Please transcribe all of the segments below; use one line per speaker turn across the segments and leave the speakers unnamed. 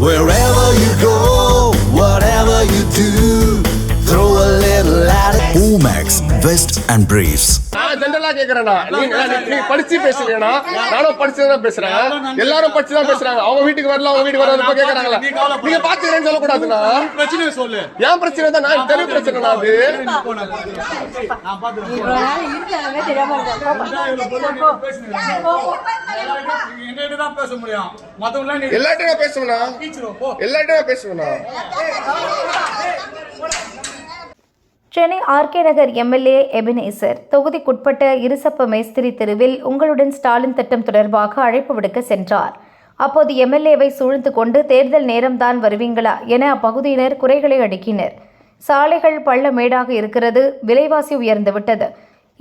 Wherever Omax, Vest and Briefs.
நான் ஜென்ரலா கேக்குறேன்டா. நீங்க நீ படிச்சு பேசுறீங்கடா நானும் படிச்சு தான் பேசுறேன். எல்லாரும் படிச்சு தான் பேசுறாங்க. அவங்க வீட்டுக்கு வரல அவங்க வீட்டுக்கு வரல கேக்குறாங்களா? நீங்க பாத்துக்கிறேன்னு சொல்லக்கூடாதுண்ணா.
பிரச்சனையை சொல்லு.
ஏன் பிரச்சனை தான் நான் தெளிவு பிரச்சனைண்ணா அது.
நான் தான் பேச முடியும்.
எல்லார்ட்டையும் நான் பேசுவேண்ணா. எல்லார்ட்டையும் நான் பேசுவேண்ணா.
Chennai RK Nagar MLA Ebenezer. தொகுதிக்குட்பட்ட இருசப்ப மேஸ்திரி தெருவில் உங்களுடன் ஸ்டாலின் திட்டம் தொடர்பாக அழைப்பு விடுக்க சென்றார். அப்போது எம்எல்ஏவை சூழ்ந்து கொண்டு தேர்தல் நேரம்தான் வருவீங்களா என அப்பகுதியினர் குறைகளை அடுக்கினர். சாலைகள் பள்ள மேடாக இருக்கிறது விலைவாசி உயர்ந்துவிட்டது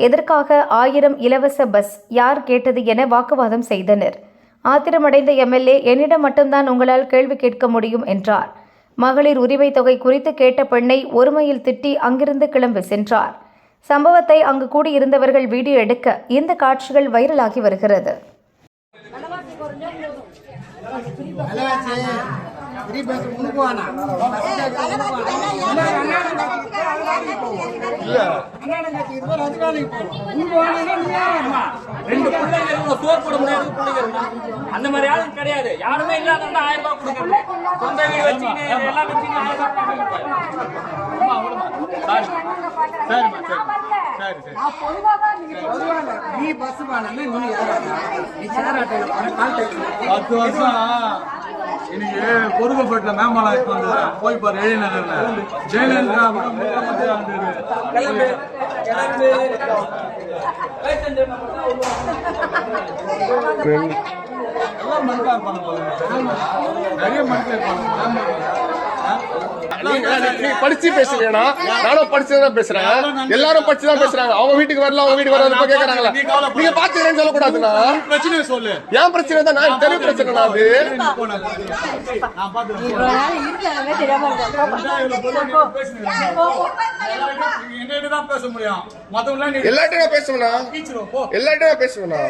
எதற்காக ஆயிரம் இலவச பஸ் யார் கேட்டது என வாக்குவாதம் செய்தனர். ஆத்திரமடைந்த எம்எல்ஏ என்னிடம் மட்டும்தான் உங்களால் கேள்வி கேட்க முடியும் என்றார். மகளிர் உரிமை தொகை குறித்து கேட்ட பெண்ணை ஒருமையில் திட்டி அங்கிருந்து கிளம்பி சென்றார் சம்பவத்தை அங்கு கூடியிருந்தவர்கள் வீடியோ எடுக்க இந்த காட்சிகள் வைரலாகி வருகிறது
ரெண்டு சோறு போட முடியாது இருந்தா. அந்த மாதிரி யாரும் கிடையாது. யாருமே இல்லாதவங்க ஆயிரம் ரூபாய் கொடுக்கறது சொந்த வீடு வச்சுக்கிட்டு எல்லாம் வச்சுக்கிட்டு ஆயிரம் ரூபாய் கொடுக்கறது.
சரி. சரிம்மா சரி சரி. சரி பத்து வருஷம். இன்னைக்கு பொறுமைப்பட்ட மேம்பாலம் இப்போ வந்து போய் பாரு எழிநகர்ல ஜெயலலிதா கூட முதலமைச்சர்
நீ படிச்சு பேசுறீங்கடா நானும் படிச்சு பேசுறேன். எல்லாரும் படிச்சுதான் பேசுறாங்க. அவங்க வீட்டுக்கு வரல அவங்க வீட்டுக்கு வரல கேக்குறாங்களா. நீங்க பாத்துக்கிறேன்னு சொல்லக்கூடாதுண்ணா.
சொல்லு
ஏன் பிரச்சனை தான்? நான் தெளிவு
பிரச்சனை நான் நான் பாத்துக்கிறேன் என்கிட்ட தான் பேச முடியும் மத்தவங்க நீ
எல்லார்ட்டையும் பேசுவேண்ணா
டீச்சர் போ
எல்லார்ட்டையும் பேசுவேண்ணா